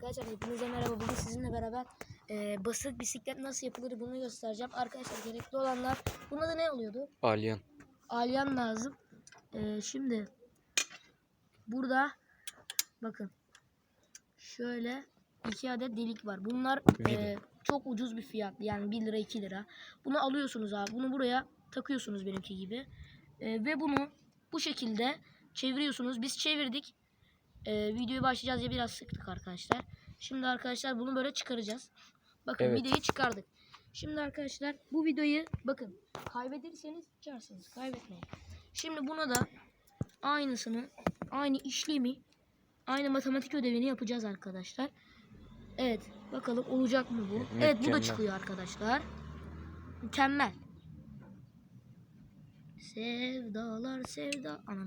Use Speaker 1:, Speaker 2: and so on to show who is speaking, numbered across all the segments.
Speaker 1: Arkadaşlar hepinize merhaba. Bugün sizinle beraber e, basık bisiklet nasıl yapılır bunu göstereceğim. Arkadaşlar gerekli olanlar buna da ne oluyordu?
Speaker 2: Alyan.
Speaker 1: Alyan lazım. E, şimdi burada bakın şöyle iki adet delik var. Bunlar e, çok ucuz bir fiyat. Yani 1 lira 2 lira. Bunu alıyorsunuz abi. Bunu buraya takıyorsunuz benimki gibi. E, ve bunu bu şekilde çeviriyorsunuz. Biz çevirdik. Ee, videoyu başlayacağız diye biraz sıktık arkadaşlar. Şimdi arkadaşlar bunu böyle çıkaracağız. Bakın
Speaker 2: Evet.
Speaker 1: videoyu çıkardık. Şimdi arkadaşlar bu videoyu bakın kaybederseniz çıkarsınız. Kaybetmeyin. Şimdi buna da aynısını aynı işlemi aynı matematik ödevini yapacağız arkadaşlar. Evet bakalım olacak mı bu? Evet bu da
Speaker 2: Mükemmel.
Speaker 1: çıkıyor arkadaşlar. Mükemmel. Sevdalar sevda. Anam.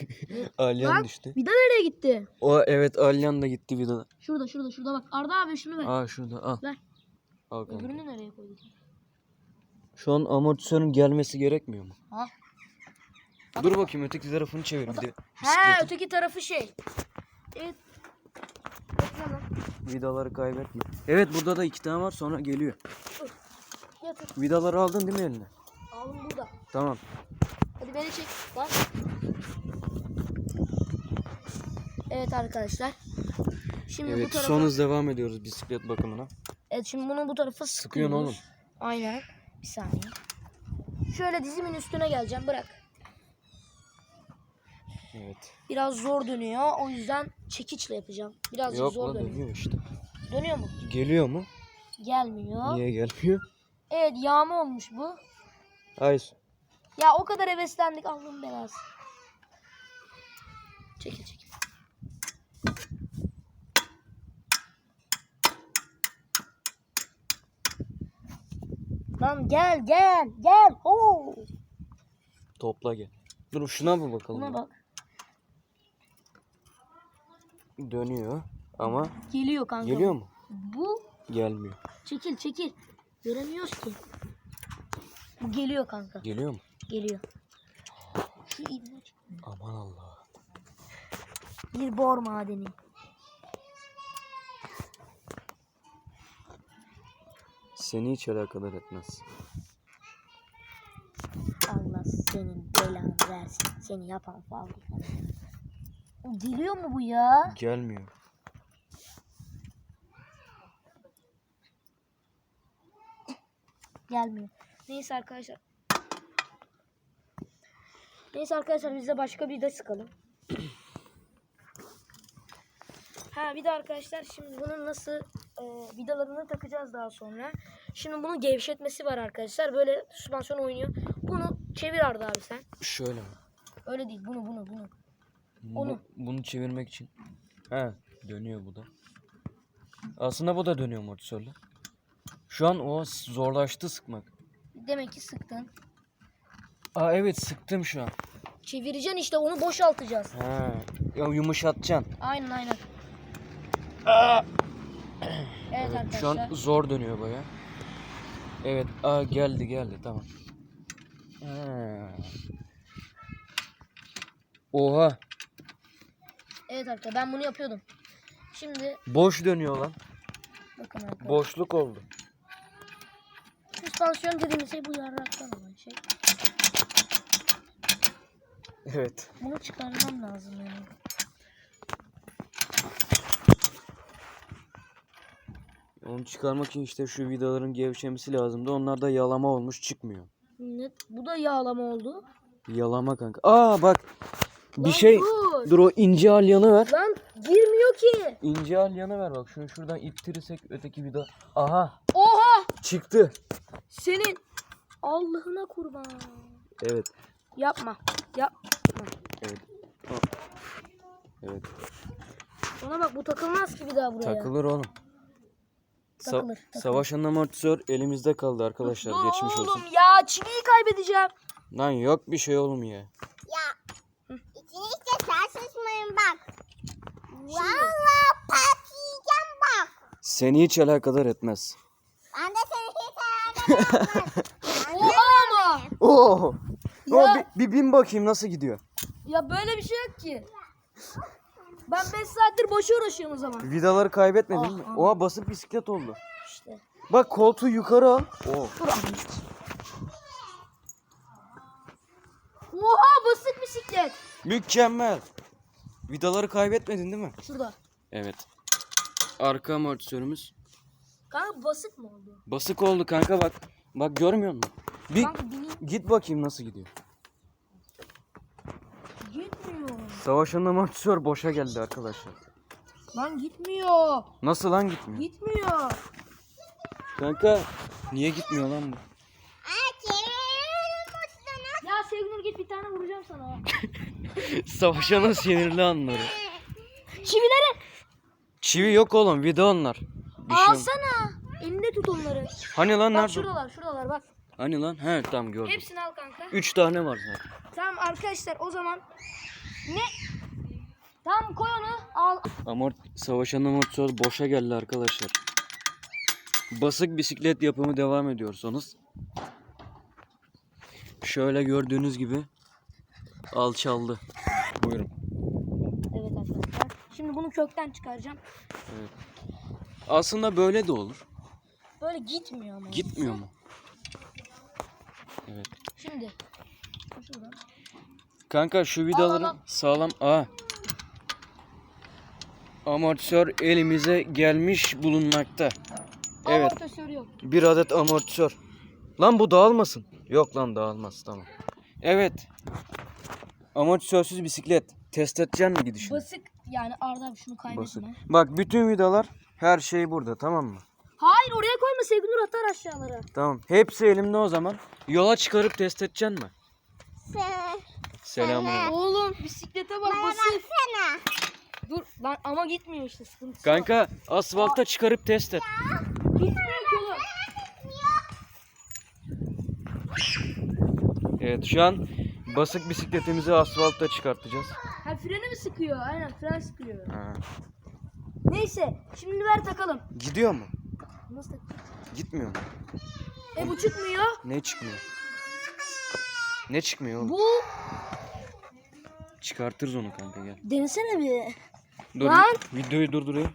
Speaker 2: Alyan düştü.
Speaker 1: Vida nereye gitti?
Speaker 2: O evet Alyan da gitti vida.
Speaker 1: Şurada şurada şurada bak. Arda abi şunu ver.
Speaker 2: Aa şurada al.
Speaker 1: Ver.
Speaker 2: Al kanka.
Speaker 1: Öbürünü nereye koydun?
Speaker 2: Şu an amortisörün gelmesi gerekmiyor mu?
Speaker 1: Ha.
Speaker 2: Dur bakayım öteki tarafını çevir bir de.
Speaker 1: He öteki tarafı şey. Evet.
Speaker 2: Vidaları kaybetme. Evet burada da iki tane var sonra geliyor. Vidaları aldın değil mi eline?
Speaker 1: Aldım burada.
Speaker 2: Tamam.
Speaker 1: Hadi beni çek. Bak. Evet arkadaşlar. Şimdi bu
Speaker 2: Evet
Speaker 1: tarafa.
Speaker 2: son hız devam ediyoruz bisiklet bakımına.
Speaker 1: Evet şimdi bunu bu tarafa
Speaker 2: Sıkıyorsun oğlum.
Speaker 1: Aynen. Bir saniye. Şöyle dizimin üstüne geleceğim. Bırak.
Speaker 2: Evet.
Speaker 1: Biraz zor dönüyor. O yüzden çekiçle yapacağım.
Speaker 2: Yok
Speaker 1: zor dönüyor.
Speaker 2: dönüyor işte.
Speaker 1: Dönüyor mu?
Speaker 2: Geliyor mu?
Speaker 1: Gelmiyor.
Speaker 2: Niye gelmiyor?
Speaker 1: Evet yağma olmuş bu.
Speaker 2: Hayır.
Speaker 1: Ya o kadar heveslendik Allah'ın belası. Çekil çekil. Lan gel gel gel. Oo.
Speaker 2: Topla gel. Dur şuna bir bakalım.
Speaker 1: Buna bak.
Speaker 2: Dönüyor ama
Speaker 1: Geliyor kanka.
Speaker 2: geliyor mu?
Speaker 1: Bu
Speaker 2: Gelmiyor.
Speaker 1: çekil çekil. Göremiyoruz ki. Geliyor kanka.
Speaker 2: Geliyor mu?
Speaker 1: Geliyor. Şu
Speaker 2: Aman Allah.
Speaker 1: Bir bor madeni.
Speaker 2: Seni hiç alakadar etmez.
Speaker 1: Allah senin belanı versin. Seni yapan falan. Geliyor mu bu ya?
Speaker 2: Gelmiyor.
Speaker 1: Gelmiyor. Neyse arkadaşlar. Neyse arkadaşlar biz de başka bir de sıkalım. ha bir de arkadaşlar şimdi bunun nasıl e, vidalarını takacağız daha sonra. Şimdi bunun gevşetmesi var arkadaşlar. Böyle süspansiyon oynuyor. Bunu çevir Arda abi sen.
Speaker 2: Şöyle mi?
Speaker 1: Öyle değil bunu bunu bunu.
Speaker 2: Bu-
Speaker 1: Onu.
Speaker 2: bunu çevirmek için. He dönüyor bu da. Aslında bu da dönüyor amortisörle. Şu an o zorlaştı sıkmak.
Speaker 1: Demek ki sıktın.
Speaker 2: Aa evet sıktım şu an.
Speaker 1: Çevireceksin işte onu boşaltacağız.
Speaker 2: Ha. Ya yumuşatacaksın.
Speaker 1: Aynen aynen. Evet,
Speaker 2: Evet,
Speaker 1: arkadaşlar.
Speaker 2: şu an zor dönüyor baya. Evet, aa geldi geldi tamam. Ha. Oha,
Speaker 1: Evet arkadaşlar ben bunu yapıyordum. Şimdi
Speaker 2: boş dönüyor lan.
Speaker 1: bakın arkadaşlar.
Speaker 2: Boşluk oldu.
Speaker 1: Süspansiyon dediğimiz şey bu yarraktan olan şey.
Speaker 2: Evet.
Speaker 1: Bunu çıkarmam lazım yani.
Speaker 2: Onu çıkarmak için işte şu vidaların gevşemesi lazımdı. Onlar da yalama olmuş çıkmıyor.
Speaker 1: Ne? Bu da yağlama oldu.
Speaker 2: Yalama kanka. Aa bak. Bir
Speaker 1: Lan
Speaker 2: şey.
Speaker 1: dur.
Speaker 2: Dur o ince alyanı ver.
Speaker 1: Lan girmiyor ki.
Speaker 2: İnce alyanı ver bak. Şunu şuradan ittirirsek öteki vida. Aha
Speaker 1: Oha!
Speaker 2: Çıktı.
Speaker 1: Senin Allah'ına kurban.
Speaker 2: Evet.
Speaker 1: Yapma. Yapma.
Speaker 2: Evet. Evet.
Speaker 1: Ona bak bu takılmaz ki bir daha buraya.
Speaker 2: Takılır oğlum. Sa-
Speaker 1: Takılır, takılır.
Speaker 2: Savaşın amortisör elimizde kaldı arkadaşlar.
Speaker 1: Dur
Speaker 2: Geçmiş
Speaker 1: oğlum
Speaker 2: olsun.
Speaker 1: ya çiviyi kaybedeceğim.
Speaker 2: Lan yok bir şey oğlum ya.
Speaker 3: İkiniz de tartışmayın bak. Valla patlayacağım bak.
Speaker 2: Seni hiç alakadar etmez.
Speaker 3: Ben de seni hiç ayarlamam.
Speaker 1: Oha ama.
Speaker 2: Oo.
Speaker 1: Ya.
Speaker 2: O, bir, bir bin bakayım nasıl gidiyor.
Speaker 1: Ya böyle bir şey yok ki. Ben 5 saattir boşa uğraşıyorum o zaman.
Speaker 2: Vidaları kaybetmedin
Speaker 1: Ah,
Speaker 2: mi?
Speaker 1: ah.
Speaker 2: Oha basık bisiklet oldu.
Speaker 1: İşte.
Speaker 2: Bak koltuğu yukarı al. Oo.
Speaker 1: Dur abi. Oha basık bisiklet.
Speaker 2: Mükemmel. Vidaları kaybetmedin değil mi?
Speaker 1: Şurada.
Speaker 2: Evet. Arka amortisörümüz.
Speaker 1: Kanka basık mı oldu?
Speaker 2: Basık oldu kanka bak. Bak görmüyor musun? Bir
Speaker 1: Kanka
Speaker 2: git bakayım nasıl gidiyor.
Speaker 1: Gitmiyor.
Speaker 2: Savaşın amortisör boşa geldi arkadaşlar.
Speaker 1: Lan gitmiyor.
Speaker 2: Nasıl lan gitmiyor?
Speaker 1: Gitmiyor.
Speaker 2: Kanka niye gitmiyor lan bu?
Speaker 1: Ya Sevgünür git bir tane vuracağım sana.
Speaker 2: Savaşanın sinirli anları.
Speaker 1: Çivileri
Speaker 2: Çivi yok oğlum vida onlar. Bir şey
Speaker 1: alsana. Elinde tut onları.
Speaker 2: Hani lan
Speaker 1: Bak
Speaker 2: nerede?
Speaker 1: şuradalar şuradalar bak.
Speaker 2: Hani lan? He tamam gördüm.
Speaker 1: Hepsini al kanka.
Speaker 2: Üç tane var zaten.
Speaker 1: Tamam arkadaşlar o zaman ne? Tamam koy onu al.
Speaker 2: Amort savaşan amortisör boşa geldi arkadaşlar. Basık bisiklet yapımı devam ediyorsanız. Şöyle gördüğünüz gibi alçaldı. Buyurun.
Speaker 1: Evet arkadaşlar. Şimdi bunu kökten çıkaracağım.
Speaker 2: Aslında böyle de olur.
Speaker 1: Böyle gitmiyor ama.
Speaker 2: Gitmiyor mu? Evet.
Speaker 1: Şimdi. Şuradan.
Speaker 2: Kanka şu vidaları
Speaker 1: al, al.
Speaker 2: sağlam. Aa. Amortisör elimize gelmiş bulunmakta. Evet.
Speaker 1: Amortisör yok.
Speaker 2: Bir adet amortisör. Lan bu dağılmasın. Yok lan dağılmaz tamam. Evet. Amortisörsüz bisiklet. Test edeceksin mi gidişini?
Speaker 1: Basık yani Arda şunu kaybetme.
Speaker 2: Basık. Bak bütün vidalar her şey burada tamam mı?
Speaker 1: Hayır oraya koyma Sevgünür atar aşağılara.
Speaker 2: Tamam. Hepsi elimde o zaman. Yola çıkarıp test edeceksin mi?
Speaker 3: Sen-
Speaker 2: Selamünaleyküm.
Speaker 1: Oğlum bisiklete bak
Speaker 3: Bana baksana.
Speaker 1: Dur lan ama gitmiyor işte sıkıntısı. var.
Speaker 2: Kanka asfalta çıkarıp test et.
Speaker 1: Gitmiyor ki oğlum.
Speaker 2: Evet şu an basık bisikletimizi asfalta çıkartacağız.
Speaker 1: Ha freni mi sıkıyor? Aynen fren sıkıyor.
Speaker 2: Ha.
Speaker 1: Neyse şimdi ver takalım.
Speaker 2: Gidiyor mu?
Speaker 1: Nasıl takacağız?
Speaker 2: Gitmiyor mu?
Speaker 1: E bu çıkmıyor.
Speaker 2: Ne çıkmıyor? Ne çıkmıyor oğlum?
Speaker 1: Bu
Speaker 2: Çıkartırız onu kanka gel.
Speaker 1: denesene bir.
Speaker 2: Dur
Speaker 1: Lan!
Speaker 2: videoyu durdurayım.